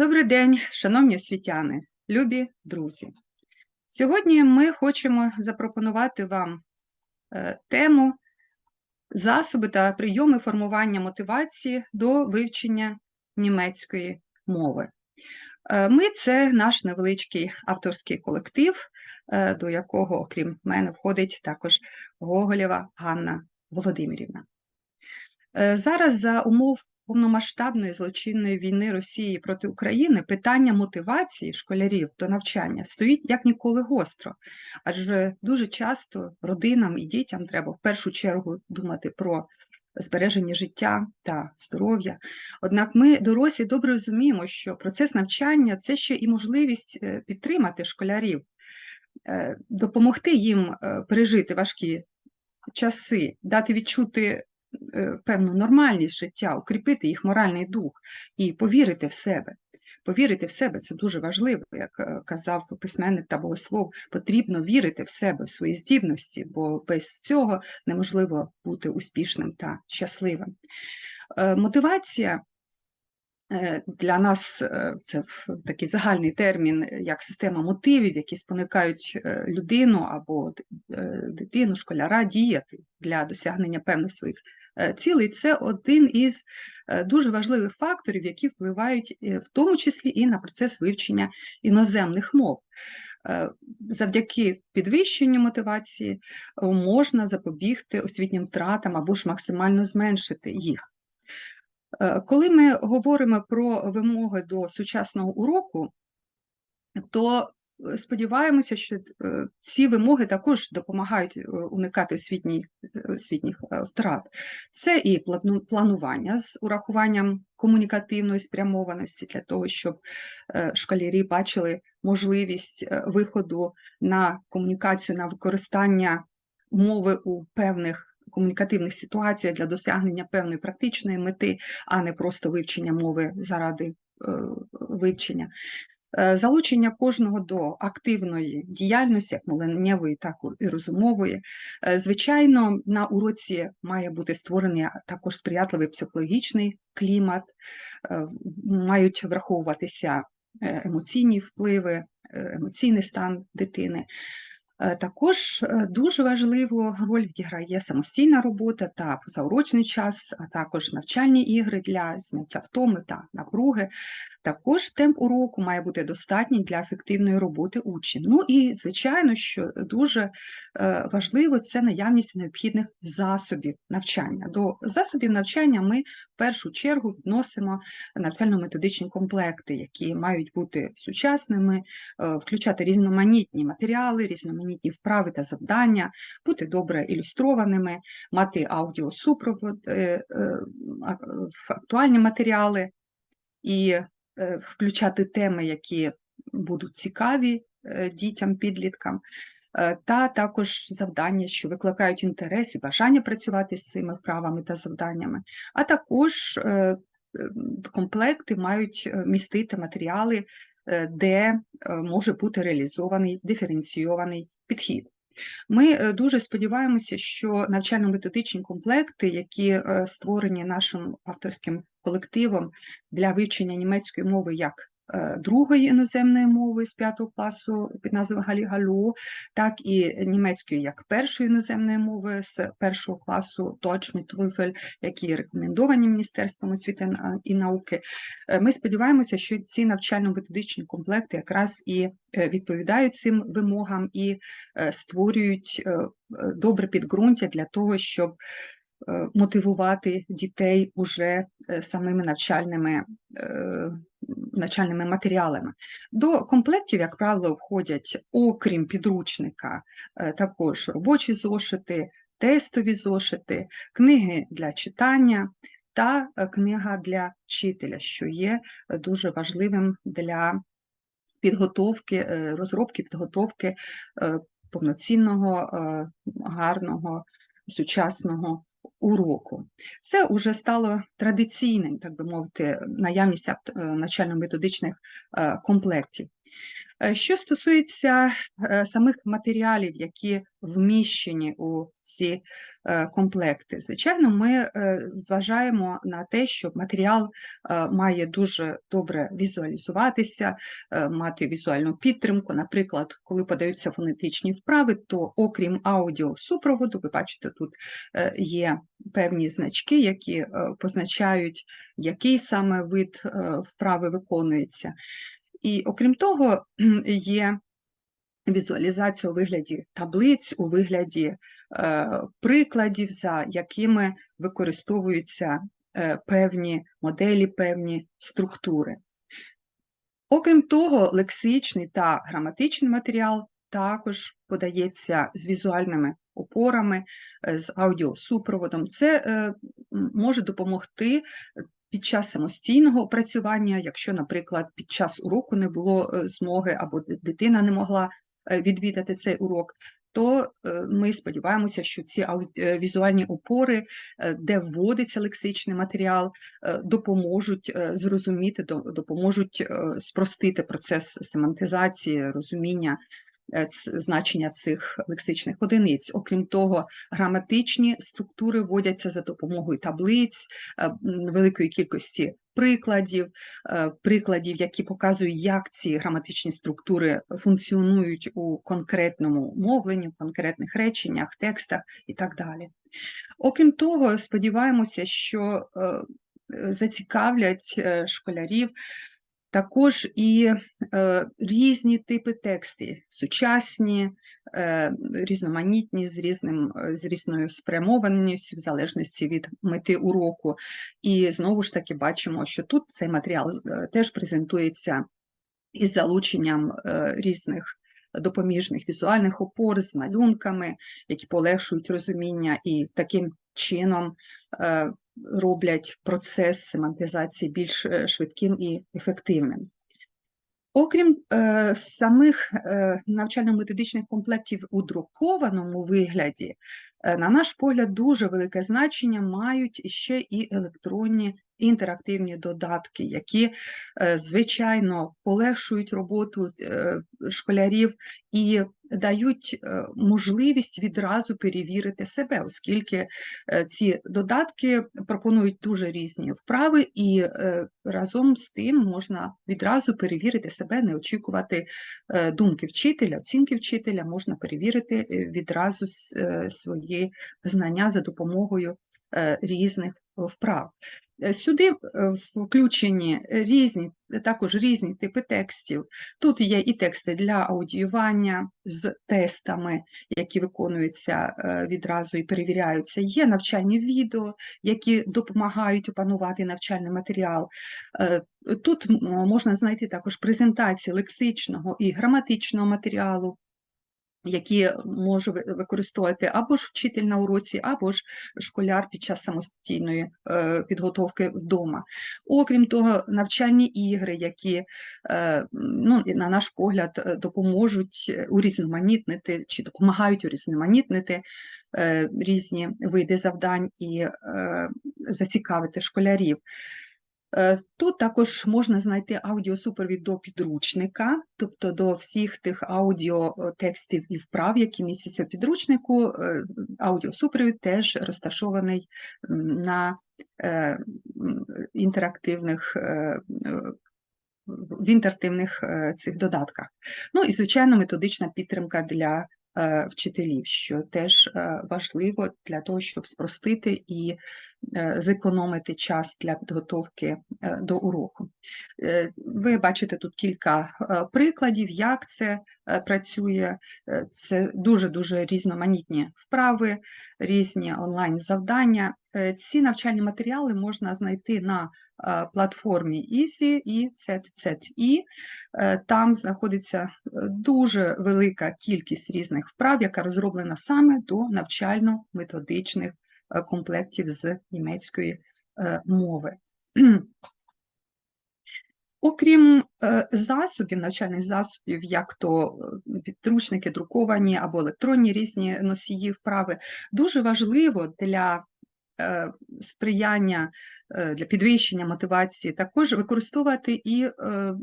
Добрий день, шановні освітяни, любі друзі. Сьогодні ми хочемо запропонувати вам е, тему засоби та прийоми формування мотивації до вивчення німецької мови. Е, Ми це наш невеличкий авторський колектив, е, до якого, окрім мене, входить також Гоголєва Ганна Володимирівна. Зараз за умов повномасштабної злочинної війни Росії проти України питання мотивації школярів до навчання стоїть як ніколи гостро, адже дуже часто родинам і дітям треба в першу чергу думати про збереження життя та здоров'я. Однак ми, дорослі, добре розуміємо, що процес навчання це ще і можливість е, підтримати школярів, е, допомогти їм е, пережити важкі часи, дати відчути певну нормальність життя, укріпити їх моральний дух і повірити в себе. Повірити в себе це дуже важливо, як е, казав письменник та богослов, потрібно вірити в себе, в свої здібності, бо без цього неможливо бути успішним та щасливим. Е, Мотивація е, для нас е, це такий загальний термін, е, як система мотивів, які спонукають е, людину або е, дитину, школяра діяти для досягнення певних своїх е, цілей. Це один із е, дуже важливих факторів, які впливають е, в тому числі і на процес вивчення іноземних мов. Завдяки підвищенню мотивації можна запобігти освітнім втратам або ж максимально зменшити їх. Коли ми говоримо про вимоги до сучасного уроку, то сподіваємося, що е, ці вимоги також допомагають е, уникати освітніх е, втрат. Це і планування з урахуванням комунікативної спрямованості для того, щоб е, школярі бачили можливість е, виходу на комунікацію, на використання мови у певних комунікативних ситуаціях для досягнення певної практичної мети, а не просто вивчення мови заради е, вивчення. Е, Залучення кожного до активної діяльності, як мовленнєвої, так і розумової. Е, Звичайно, на уроці має бути створений також сприятливий психологічний клімат, е, мають враховуватися емоційні впливи, емоційний стан дитини. Е, Також е, дуже важливу роль відіграє самостійна робота та позаурочний час, а також навчальні ігри для зняття втоми та напруги. Також темп уроку має бути достатній для ефективної роботи учнів. Ну і, звичайно, що дуже е, важливо це наявність необхідних засобів навчання. До засобів навчання ми першу чергу відносимо навчально-методичні комплекти, які мають бути сучасними, е, включати різноманітні матеріали, різноманітні вправи та завдання, бути добре ілюстрованими, мати аудіосупровод, е, е, актуальні матеріали і включати теми, які будуть цікаві дітям, підліткам, та також завдання, що викликають інтерес і бажання працювати з цими вправами та завданнями, а також е, е, комплекти мають е, містити матеріали, е, де е, може бути реалізований диференційований підхід. Ми е, дуже сподіваємося, що навчально-методичні комплекти, які е, створені нашим авторським колективом для вивчення німецької мови як е, другої іноземної мови з 5 класу під назвою Галі-Галу, так і німецької як першої іноземної мови з першого класу mit Trüffel, які рекомендовані Міністерством освіти і науки. Е, Ми сподіваємося, що ці навчально-методичні комплекти якраз і е, відповідають цим вимогам і е, створюють е, е, добре підґрунтя для того, щоб е, мотивувати дітей уже е, самими навчальними, е, навчальними матеріалами. До комплектів, як правило, входять, окрім підручника, е, також робочі зошити, тестові зошити, книги для читання та е, книга для вчителя, що є е, дуже важливим для підготовки, розробки, підготовки повноцінного, гарного, сучасного уроку. Це вже стало традиційним, так би мовити, наявність е, навчально-методичних е, комплектів. Е, Що стосується е, самих матеріалів, які вміщені у ці е, комплекти, звичайно, ми зважаємо на те, що матеріал має дуже добре візуалізуватися, мати візуальну підтримку. Наприклад, коли подаються фонетичні вправи, то окрім аудіосупроводу, ви бачите, тут є певні значки, які позначають, який саме вид вправи виконується. І окрім того, є візуалізація у вигляді таблиць, у вигляді е, прикладів, за якими використовуються е, певні моделі, певні структури. Окрім того, лексичний та граматичний матеріал також подається з візуальними опорами, е, з аудіосупроводом. Це е, може допомогти під час самостійного опрацювання, якщо, наприклад, під час уроку не було е, змоги або дитина не могла е, відвідати цей урок, то е, ми сподіваємося, що ці візуальні опори, де вводиться лексичний матеріал, допоможуть зрозуміти, до- допоможуть спростити процес семантизації, розуміння значення цих лексичних одиниць. Окрім того, граматичні структури вводяться за допомогою таблиць, е, великої кількості прикладів, е, прикладів, які показують, як ці граматичні структури функціонують у конкретному мовленні, в конкретних реченнях, текстах і так далі. Окрім того, сподіваємося, що е, е, зацікавлять е, школярів також і е, різні типи текстів, сучасні, е, різноманітні, з, різним, е, з різною спрямованістю, в залежності від мети уроку. І знову ж таки бачимо, що тут цей матеріал е, теж презентується із залученням е, різних допоміжних візуальних опор з малюнками, які полегшують розуміння і таким чином е, роблять процес семантизації більш е, швидким і ефективним. Окрім е, самих е, навчально-методичних комплектів у друкованому вигляді, е, на наш погляд, дуже велике значення мають ще і електронні інтерактивні додатки, які, е, звичайно, полегшують роботу е, школярів і дають е, можливість відразу перевірити себе, оскільки ці додатки пропонують дуже різні вправи, і разом з тим можна відразу перевірити себе, не очікувати думки вчителя, оцінки вчителя, можна перевірити відразу свої знання за допомогою різних вправ. Сюди е, включені різні, також різні типи текстів. Тут є і тексти для аудіювання з тестами, які виконуються е, відразу і перевіряються. Є навчальні відео, які допомагають опанувати навчальний матеріал. Е, Тут можна знайти також презентації лексичного і граматичного матеріалу, які може ви- використовувати або ж вчитель на уроці, або ж школяр під час самостійної е, підготовки вдома. Окрім того, навчальні ігри, які, е, ну, на наш погляд, е, допоможуть е, урізноманітнити чи допомагають урізноманітнити е, різні види завдань і е, зацікавити школярів. Е, Тут також можна знайти аудіосупровід до підручника, тобто до всіх тих аудіотекстів і вправ, які містяться в підручнику. е, Аудіосупровід теж розташований на е, інтерактивних. В інтерактивних цих додатках. Ну і, звичайно, методична підтримка для вчителів, що теж важливо для того, щоб спростити і зекономити час для підготовки е, до уроку. Е, Ви бачите тут кілька е, прикладів, як це е, працює. Е, Це дуже-дуже різноманітні вправи, різні онлайн-завдання. Е, Ці навчальні матеріали можна знайти на е, платформі Easy і. Е, Там знаходиться е, дуже велика кількість різних вправ, яка розроблена саме до навчально-методичних е, комплектів з німецької е, мови. Окрім е, засобів, навчальних засобів, як то е, підручники друковані або електронні різні носії вправи, дуже важливо для е, сприяння, е, для підвищення мотивації також використовувати і е,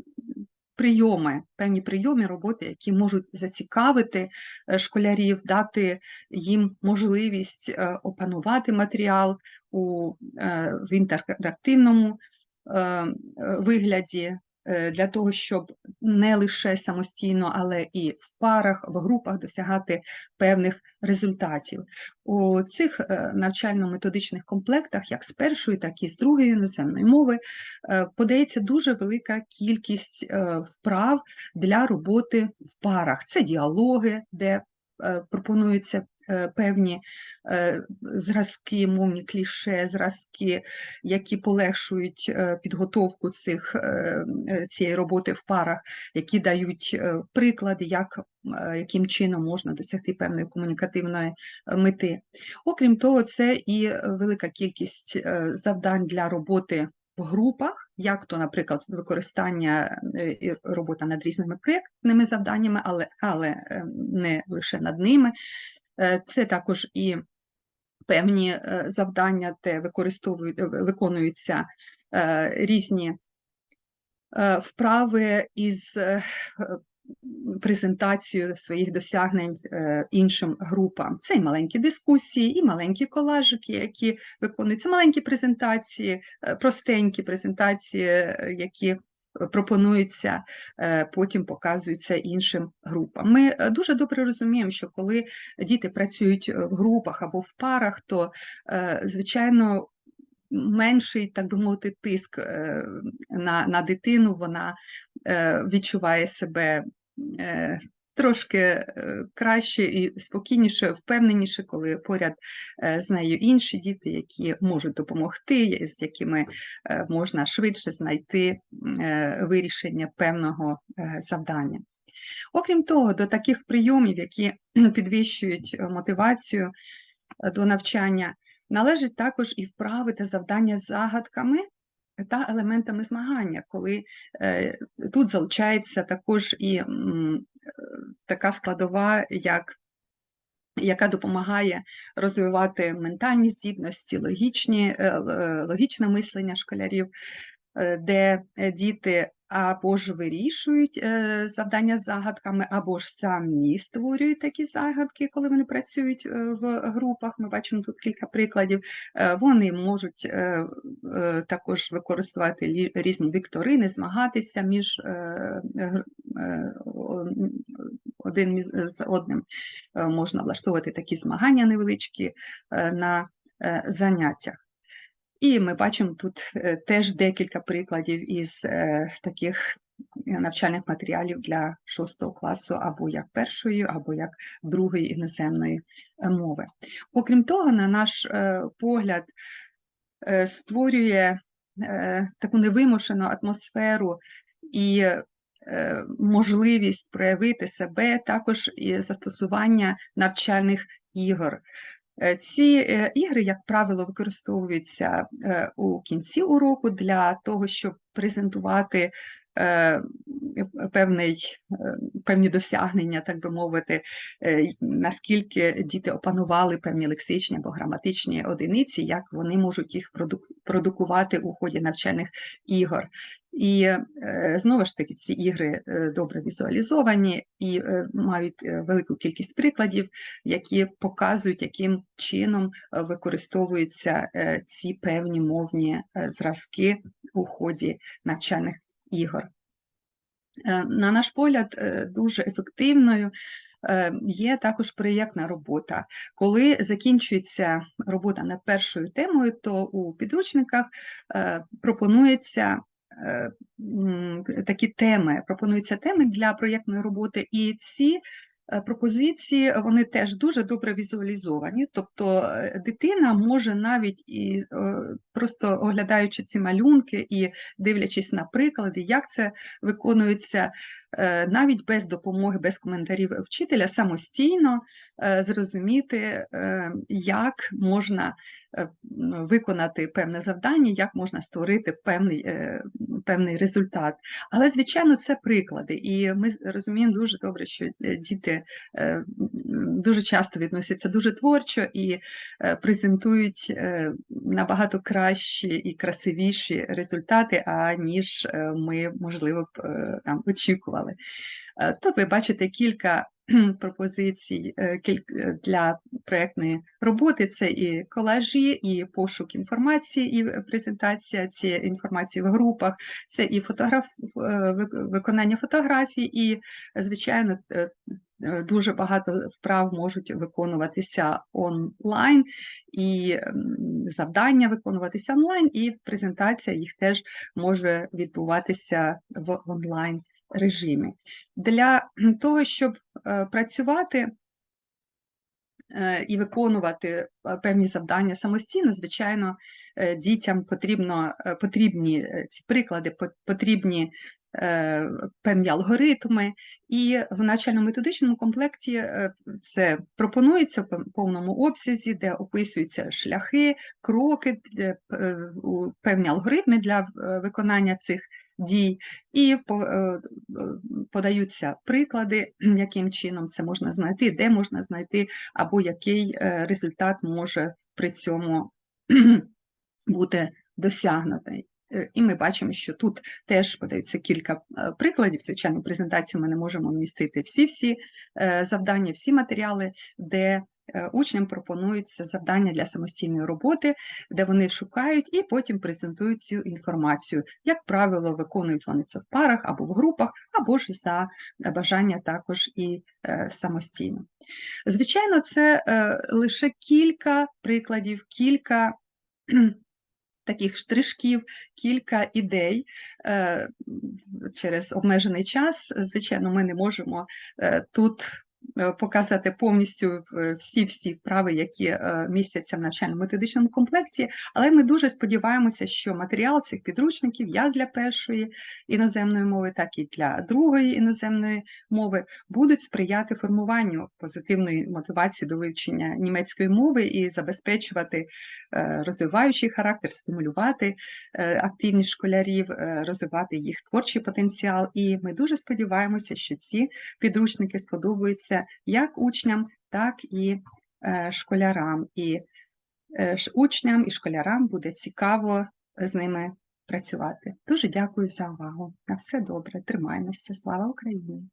прийоми, певні прийоми роботи, які можуть зацікавити е, школярів, дати їм можливість е, опанувати матеріал у, е, в інтерактивному вигляді, для того, щоб не лише самостійно, але і в парах, в групах досягати певних результатів. У цих навчально-методичних комплектах, як з першої, так і з другої іноземної мови, подається дуже велика кількість вправ для роботи в парах. Це діалоги, де пропонуються Е, певні е, зразки, мовні кліше, зразки, які полегшують е, підготовку цих, цієї роботи в парах, які дають приклади, як, яким чином можна досягти певної комунікативної мети. Окрім того, це і велика кількість завдань для роботи. В групах, як то, наприклад, використання і робота над різними проєктними завданнями, але але не лише над ними, Е, це також і певні е, завдання, де використовують, е, виконуються різні вправи із презентацією своїх досягнень іншим групам. Це і маленькі дискусії, і маленькі колажики, які виконуються, маленькі презентації, простенькі презентації, які пропонуються, е, потім показуються іншим групам. Ми е, дуже добре розуміємо, що коли діти працюють в групах або в парах, то, е, звичайно, менший, так би мовити, тиск на, на дитину, вона відчуває себе трошки е, краще і спокійніше, впевненіше, коли поряд е, з нею інші діти, які можуть допомогти, з якими е, можна швидше знайти вирішення певного завдання. Окрім того, до таких прийомів, які підвищують мотивацію до навчання, належить також і вправи та завдання з загадками. Та елементами змагання, коли тут залучається також і така складова, як яка допомагає розвивати ментальні здібності, логічні, е, логічне мислення школярів, е, де діти або ж вирішують е, завдання з загадками, або ж самі створюють такі загадки, коли вони працюють е, в групах. Ми бачимо тут кілька прикладів. Е, вони можуть також використовувати різні вікторини, змагатися між один з одним. Можна влаштовувати такі змагання невеличкі на заняттях. І ми бачимо тут е, теж декілька прикладів із е, таких навчальних матеріалів для шостого класу, або як першої, або як другої іноземної е, мови. Окрім того, на наш погляд, створює таку невимушену атмосферу і можливість проявити себе також і застосування навчальних ігор. Е, ці е, ігри, як правило, використовуються е, у кінці уроку для того, щоб презентувати певний, певні досягнення, так би мовити, наскільки діти опанували певні лексичні або граматичні одиниці, як вони можуть їх продукувати у ході навчальних ігор. І е, знову ж таки ці ігри е, добре візуалізовані і е, мають велику кількість прикладів, які показують, яким чином використовуються ці певні мовні зразки у ході навчальних ігор. На наш погляд, дуже ефективною є також проєктна робота. Коли закінчується робота над першою темою, то у підручниках пропонується Е, такі теми, пропонуються теми для проєктної роботи, і ці Е, пропозиції вони теж дуже добре візуалізовані, тобто е, дитина може навіть і е, просто оглядаючи ці малюнки і дивлячись на приклади, як це виконується навіть без допомоги, без коментарів вчителя, самостійно зрозуміти, як можна виконати певне завдання, як можна створити певний, певний результат. Але, звичайно, це приклади, і ми розуміємо дуже добре, що діти Е, дуже часто відносяться дуже творчо і е, презентують е, набагато кращі і красивіші результати, аніж е, ми, можливо, б е, там очікували. Е, Тут ви бачите кілька пропозицій для проєктної роботи. Це і колажі, і пошук інформації, і презентація цієї інформації в групах, це і фотограф, виконання фотографій, і, звичайно, дуже багато вправ можуть виконуватися онлайн, і завдання виконуватися онлайн, і презентація їх теж може відбуватися в онлайн режимі. Для того, щоб е, працювати е, і виконувати е, певні завдання самостійно, звичайно, дітям потрібно, потрібні ці приклади, по- потрібні певні алгоритми, і в навчально-методичному комплекті е, це пропонується в повному обсязі, де описуються шляхи, кроки, е, е, певні алгоритми для е, виконання цих дій, і по- е, е, подаються приклади, яким чином це можна знайти, де можна знайти, або який е, результат може при цьому бути досягнутий. Е, І ми бачимо, що тут теж подаються кілька е, прикладів. Звичайно, презентацію ми не можемо вмістити всі-всі е, завдання, всі матеріали, де учням пропонуються завдання для самостійної роботи, де вони шукають і потім презентують цю інформацію. Як правило, виконують вони це в парах або в групах, або ж за бажання також і самостійно. Звичайно, це лише кілька прикладів, кілька таких штришків, кілька ідей. Е, Через обмежений час, звичайно, ми не можемо е, тут показати повністю всі-всі вправи, які е, містяться в навчально-методичному комплекті, але ми дуже сподіваємося, що матеріал цих підручників як для першої іноземної мови, так і для другої іноземної мови будуть сприяти формуванню позитивної мотивації до вивчення німецької мови і забезпечувати е, розвиваючий характер, стимулювати е, активність школярів, е, розвивати їх творчий потенціал. І ми дуже сподіваємося, що ці підручники сподобаються як учням, так і е, школярам. І е, учням і школярам буде цікаво з ними працювати. Дуже дякую за увагу. На все добре, тримаємося. Слава Україні!